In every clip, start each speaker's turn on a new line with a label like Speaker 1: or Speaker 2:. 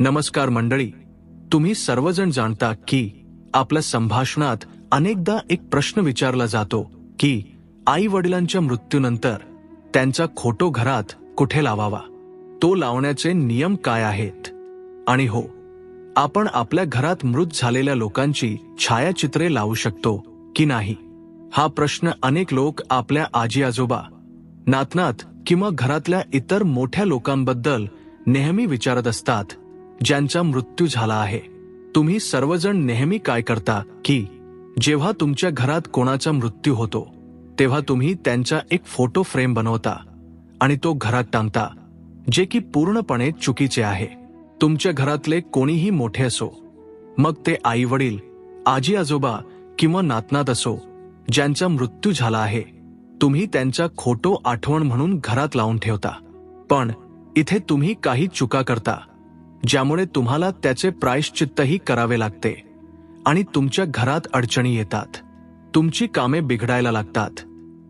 Speaker 1: नमस्कार मंडळी तुम्ही सर्वजण जाणता की आपल्या संभाषणात अनेकदा एक प्रश्न विचारला जातो की आई वडिलांच्या मृत्यूनंतर त्यांचा खोटो घरात कुठे लावावा? तो लावण्याचे नियम काय आहेत? आणि हो आपण आपल्या घरात मृत झालेल्या लोकांची छायाचित्रे लावू शकतो की नाही? हा प्रश्न अनेक लोक आपल्या आजी आजोबा नातनात किंवा घरातल्या इतर मोठ्या लोकांबद्दल नेहमी विचारत असतात. ज्यांचा मृत्यू झाला आहे. तुम्ही सर्वजण नेहमी काय करता की जेव्हा तुमच्या घरात कोणाचा मृत्यू होतो तेव्हा तुम्ही त्यांचा एक फोटो फ्रेम बनवता आणि तो घरात टांगता जे की पूर्णपणे चुकीचे आहे. तुमच्या घरातले कोणीही मोठे असो मग ते आई वडील आजी आजोबा किंवा नातनात असो ज्यांचा मृत्यू झाला आहे तुम्ही त्यांचा खोटो आठवण म्हणून घरात लावून ठेवता. पण इथे तुम्ही काही चुका करता. ज्यामुळे तुम्हाला त्याचे प्रायश्चित्तही करावे लागते आणि तुमच्या घरात अडचणी येतात. तुमची कामे बिघडायला लागतात.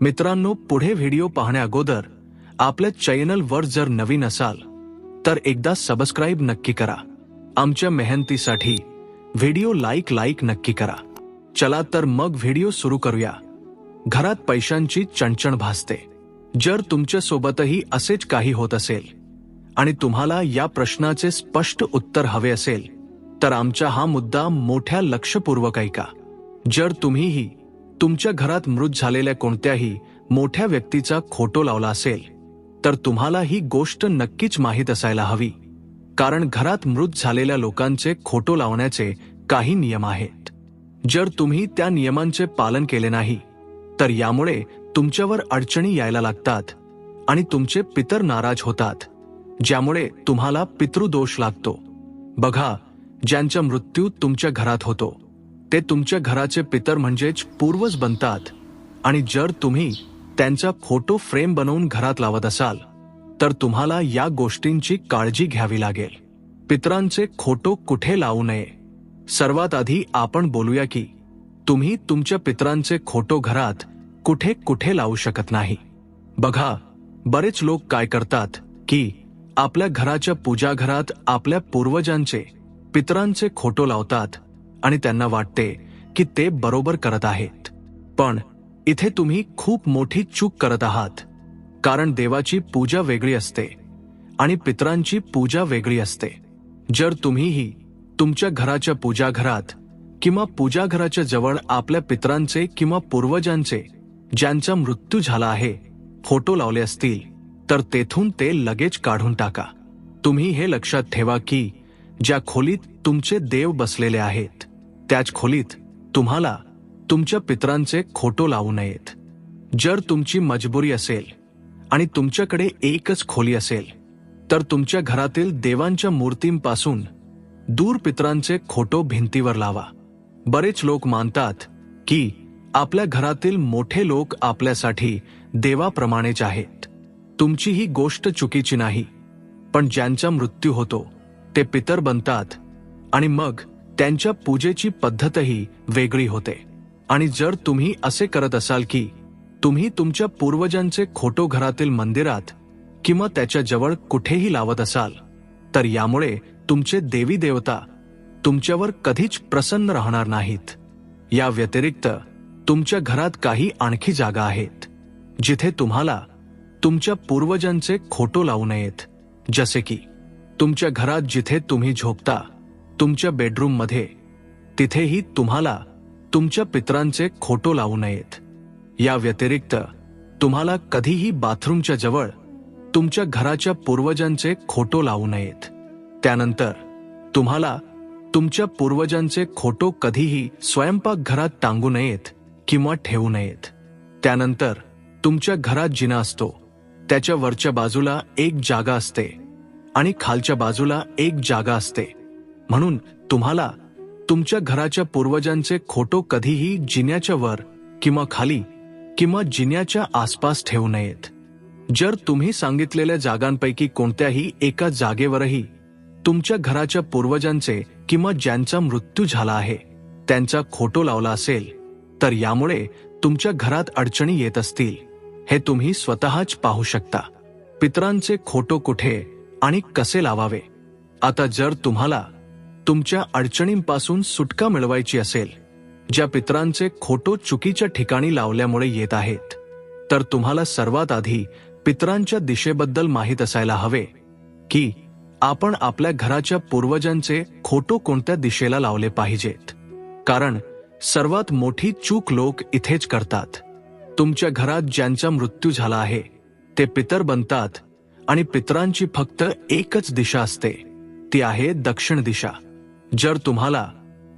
Speaker 1: मित्रांनो पुढे व्हिडिओ पाहण्याअगोदर आपल्या चॅनलवर जर नवीन असाल तर एकदा सबस्क्राईब नक्की करा. आमच्या मेहनतीसाठी व्हिडिओ लाईक लाईक नक्की करा. चला तर मग व्हिडिओ सुरू करूया. घरात पैशांची चणचण भासते. जर तुमच्यासोबतही असेच काही होत असेल आणि तुम्हाला या प्रश्नाचे स्पष्ट उत्तर हवे असेल तर आमचा हा मुद्दा मोठ्या लक्षपूर्वक ऐका जर तुम्हीही तुमच्या घरात मृत झालेल्या कोणत्याही मोठ्या व्यक्तीचा खोटो लावला असेल तर तुम्हाला ही गोष्ट नक्कीच माहीत असायला हवी. कारण घरात मृत झालेल्या लोकांचे खोटो लावण्याचे काही नियम आहेत. जर तुम्ही त्या नियमांचे पालन केले नाही तर यामुळे तुमच्यावर अडचणी यायला लागतात आणि तुमचे पितर नाराज होतात. ज्यामुळे तुम्हाला पितृदोष लागतो. बघा ज्यांचा मृत्यू तुमच्या घरात होतो. ते तुमच्या घराचे पितर म्हणजेच पूर्वज बनतात. आणि जर तुम्ही त्यांचा फोटो फ्रेम बनवून घरात लावत असाल तर तुम्हाला या गोष्टींची काळजी घ्यावी लागेल. पितरांचे खोटो कुठे लावू नये? सर्वात आधी आपण बोलूया की तुम्ही तुमच्या पितरांचे खोटो घरात कुठे कुठे लावू शकत नाही? बघा बरेच लोक काय करतात की आपल्या घराच्या पूजाघरात आपल्या पूर्वजांचे पितरांचे खोटो लावतात आणि त्यांना वाटते की ते बरोबर करत आहेत. पण इथे तुम्ही खूप मोठी चूक करत आहात. कारण देवाची पूजा वेगळी असते आणि पितरांची पूजा वेगळी असते. जर तुम्हीही तुमच्या घराच्या पूजाघरात किंवा पूजाघराच्या जवळ आपल्या पितरांचे किंवा पूर्वजांचे ज्यांचा मृत्यू झाला आहे फोटो लावले असतील तर तेथून ते लगेच काढून टाका. तुम्ही हे लक्षात ठेवा की ज्या खोलीत तुमचे देव बसलेले आहेत त्याच खोलीत तुम्हाला तुमच्या पितरांचे खोटो लावू नयेत. जर तुमची मजबुरी असेल आणि तुमच्याकडे एकच खोली असेल तर तुमच्या घरातील देवांच्या मूर्तींपासून दूर पित्रांचे खोटो भिंतीवर लावा. बरेच लोक मानतात की आपल्या घरातील मोठे लोक आपल्यासाठी देवाप्रमाणेच आहेत. तुमची ही गोष्ट चुकीची नाही पण ज्यांचा मृत्यू होतो ते पितर बनतात आणि मग त्यांच्या पूजेची पद्धतही वेगळी होते. आणि जर तुम्ही असे करत असाल की तुम्ही तुमच्या पूर्वजांचे खोटो घरातील मंदिरात किंवा त्याच्याजवळ कुठेही लावत असाल तर यामुळे तुमचे देवी देवता तुमच्यावर कधीच प्रसन्न राहणार नाहीत. या व्यतिरिक्त तुमच्या घरात काही आणखी जागा आहेत जिथे तुम्हाला तुमच्या पूर्वजांचे खोटो लावू नयेत. जसे की तुमच्या घरात जिथे तुम्ही झोपता तुमच्या बेडरूममध्ये तिथेही तुम्हाला तुमच्या पितरांचे खोटो लावू नयेत. या व्यतिरिक्त तुम्हाला कधीही बाथरूमच्या जवळ तुमच्या घराच्या पूर्वजांचे खोटो लावू नयेत. त्यानंतर तुम्हाला तुमच्या पूर्वजांचे खोटो कधीही स्वयंपाक घरात टांगू नयेत किंवा ठेवू नयेत. त्यानंतर तुमच्या घरात जिना असतो. त्याच्या वरच्या बाजूला एक जागा असते आणि खालच्या बाजूला एक जागा असते. म्हणून तुम्हाला तुमच्या घराच्या पूर्वजांचे खोटो कधीही जिन्याच्या वर किंवा खाली किंवा जिन्याच्या आसपास ठेवू नयेत. जर तुम्ही सांगितलेल्या जागांपैकी कोणत्याही एका जागेवरही तुमच्या घराच्या पूर्वजांचे किंवा ज्यांचा मृत्यू झाला आहे त्यांचा खोटो लावला असेल तर यामुळे तुमच्या घरात अडचणी येत असतील. हे तुम्ही स्वतःच पाहू शकता. पितरांचे खोटो कुठे आणि कसे लावावे? आता जर तुम्हाला तुमच्या अडचणींपासून सुटका मिळवायची असेल ज्या पित्रांचे खोटो चुकीच्या ठिकाणी लावल्यामुळे येत आहेत तर तुम्हाला सर्वात आधी पित्रांच्या दिशेबद्दल माहीत असायला हवे की आपण आपल्या घराच्या पूर्वजांचे खोटो कोणत्या दिशेला लावले पाहिजेत. कारण सर्वात मोठी चूक लोक इथेच करतात. तुमच्या घरात ज्यांचा मृत्यू झाला आहे ते पितर बनतात आणि पितरांची फक्त एकच दिशा असते. ती आहे दक्षिण दिशा. जर तुम्हाला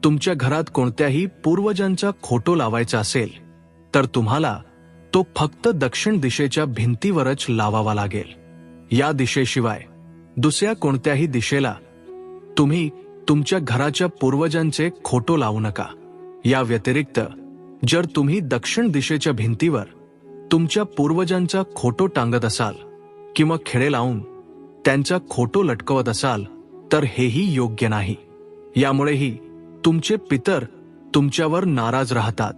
Speaker 1: तुमच्या घरात कोणत्याही पूर्वजांचा खोटो लावायचा असेल तर तुम्हाला तो फक्त दक्षिण दिशेच्या भिंतीवरच लावावा लागेल. या दिशेशिवाय दुसऱ्या कोणत्याही दिशेला तुम्ही तुमच्या घराच्या पूर्वजांचे खोटो लावू नका. या व्यतिरिक्त जर तुम्ही दक्षिण दिशेच्या भिंतीवर तुमच्या पूर्वजांचा खोटो टांगत असाल किंवा खेळे लावून त्यांचा खोटो लटकवत असाल तर हेही योग्य नाही. यामुळेही तुमचे पितर तुमच्यावर नाराज राहतात.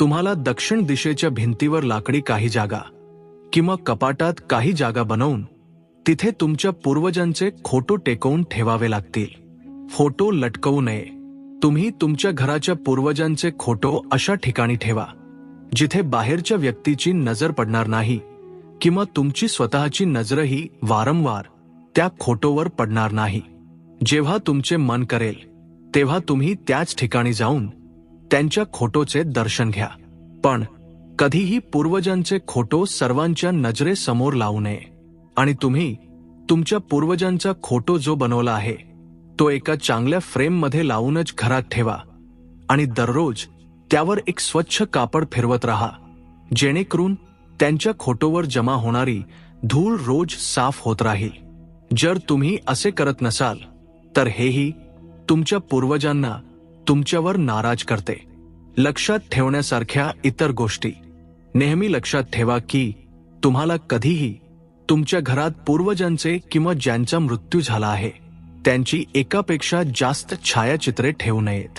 Speaker 1: तुम्हाला दक्षिण दिशेच्या भिंतीवर लाकडी काही जागा किंवा कपाटात काही जागा बनवून तिथे तुमच्या पूर्वजांचे खोटो टेकवून ठेवावे लागतील. फोटो लटकवू नये. तुम्ही तुमच्या घराच्या पूर्वजांचे खोटो अशा ठिकाणी ठेवा जिथे बाहेरच्या व्यक्तीची नजर पडणार नाही किंवा तुमची स्वतःची नजरही वारंवार त्या खोटोवर पडणार नाही. जेव्हा तुमचे मन करेल तेव्हा तुम्ही त्याच ठिकाणी जाऊन त्यांच्या खोटोचे दर्शन घ्या. पण कधीही पूर्वजांचे खोटो सर्वांच्या नजरेसमोर लावू नये. आणि तुम्ही तुमच्या पूर्वजांचा खोटो जो बनवला आहे तो एका चांगल्या फ्रेममध्ये लावूनच घरात ठेवा आणि दररोज त्यावर एक स्वच्छ कापड फिरवत राहा जेणेकरून त्यांच्या खोटोवर जमा होणारी धूळ रोज साफ होत राहील. जर तुम्ही असे करत नसाल तर हेही तुमच्या पूर्वजांना तुमच्यावर नाराज करते. लक्षात ठेवण्यासारख्या इतर गोष्टी. नेहमी लक्षात ठेवा की तुम्हाला कधीही तुमच्या घरात पूर्वजांचे किंवा ज्यांचा मृत्यू झाला आहे त्यांची एकापेक्षा जास्त छायाचित्रे ठेवू नयेत.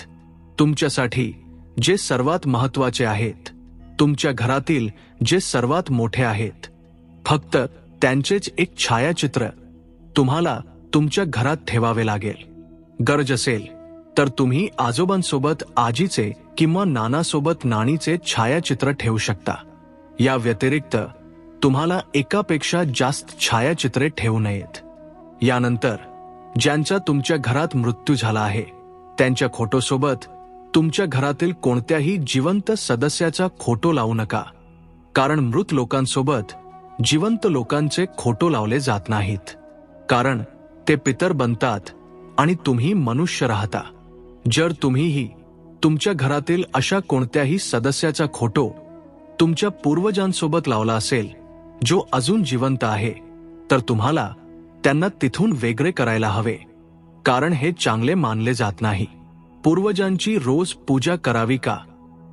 Speaker 1: तुमच्यासाठी जे सर्वात महत्त्वाचे आहेत तुमच्या घरातील जे सर्वात मोठे आहेत फक्त त्यांचेच एक छायाचित्र तुम्हाला तुमच्या घरात ठेवावे लागेल. गरज असेल तर तुम्ही आजोबांसोबत आजीचे किंवा नानासोबत नाणीचे छायाचित्र ठेवू शकता. या व्यतिरिक्त तुम्हाला एकापेक्षा जास्त छायाचित्रे ठेवू नयेत. यानंतर ज्यांचा तुमच्या घरात मृत्यू झाला आहे. त्यांच्या खोटोसोबत तुमच्या घरातील कोणत्याही जिवंत सदस्याचा खोटो लावू नका. कारण मृत लोकांसोबत जिवंत लोकांचे खोटो लावले जात नाहीत. कारण ते पितर बनतात आणि तुम्ही मनुष्य राहता. जर तुम्हीही तुमच्या घरातील अशा कोणत्याही सदस्याचा खोटो तुमच्या पूर्वजांसोबत लावला असेल जो अजून जिवंत आहे तर तुम्हाला त्यांना तिथून वेगळे करायला हवे. कारण हे चांगले मानले जात नाही. पूर्वजांची रोज पूजा करावी का?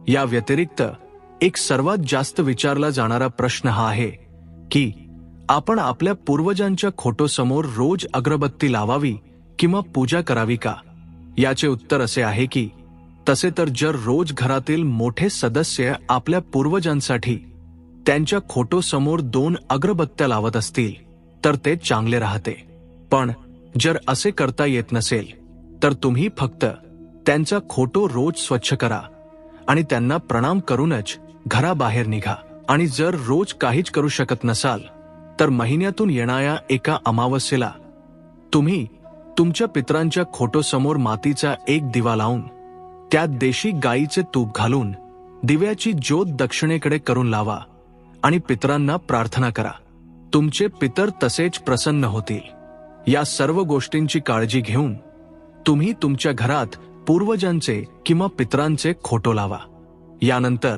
Speaker 1: या व्यतिरिक्त एक सर्वात जास्त विचारला जाणारा प्रश्न हा आहे की आपण आपल्या पूर्वजांच्या खोटोसमोर रोज अगरबत्ती लावावी किंवा पूजा करावी का? याचे उत्तर असे आहे की तसे तर जर रोज घरातील मोठे सदस्य आपल्या पूर्वजांसाठी त्यांच्या खोटोसमोर दोन अग्रबत्त्या लावत असतील तर ते चांगले राहते. पण जर असे करता येत नसेल तर तुम्ही फक्त त्यांचा खोटो रोज स्वच्छ करा आणि त्यांना प्रणाम करूनच घराबाहेर निघा. आणि जर रोज काहीच करू शकत नसाल तर महिन्यातून येणाऱ्या एका अमावस्येला तुम्ही तुमच्या पित्रांच्या खोटोसमोर मातीचा एक दिवा लावून त्यात देशी गाईचे तूप घालून दिव्याची ज्योत दक्षिणेकडे करून लावा आणि पितरांना प्रार्थना करा. तुमचे पितर तसेच प्रसन्न होतील. या सर्व गोष्टींची काळजी घेऊन तुम्ही तुमच्या घरात पूर्वजांचे किंवा पितरांचे खोटो लावा. यानंतर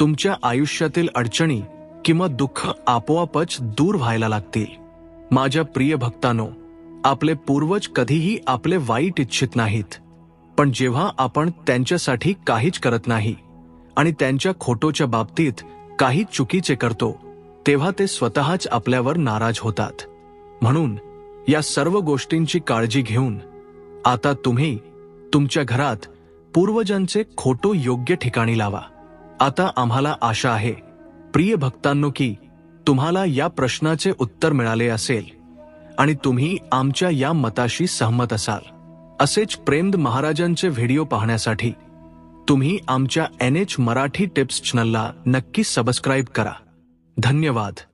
Speaker 1: तुमच्या आयुष्यातील अडचणी किंवा दुःख आपोआपच दूर व्हायला लागतील. माझ्या प्रिय भक्तानो आपले पूर्वज कधीही आपले वाईट इच्छित नाहीत. पण जेव्हा आपण त्यांच्यासाठी काहीच करत नाही आणि त्यांच्या खोटोच्या बाबतीत काही चुकीचे करतो तेव्हा ते स्वतःच आपल्यावर नाराज होतात. म्हणून या सर्व गोष्टींची काळजी घेऊन आता तुम्ही तुमच्या घरात पूर्वजांचे खोटो योग्य ठिकाणी लावा. आता आम्हाला आशा आहे प्रिय भक्तांनो की तुम्हाला या प्रश्नाचे उत्तर मिळाले असेल आणि तुम्ही आमच्या या मताशी सहमत असाल. असेच प्रेमद महाराजांचे व्हिडिओ पाहण्यासाठी तुम्ही आमच्या एन एच मराठी टिप्स चॅनलला नक्की सबस्क्राईब करा. धन्यवाद.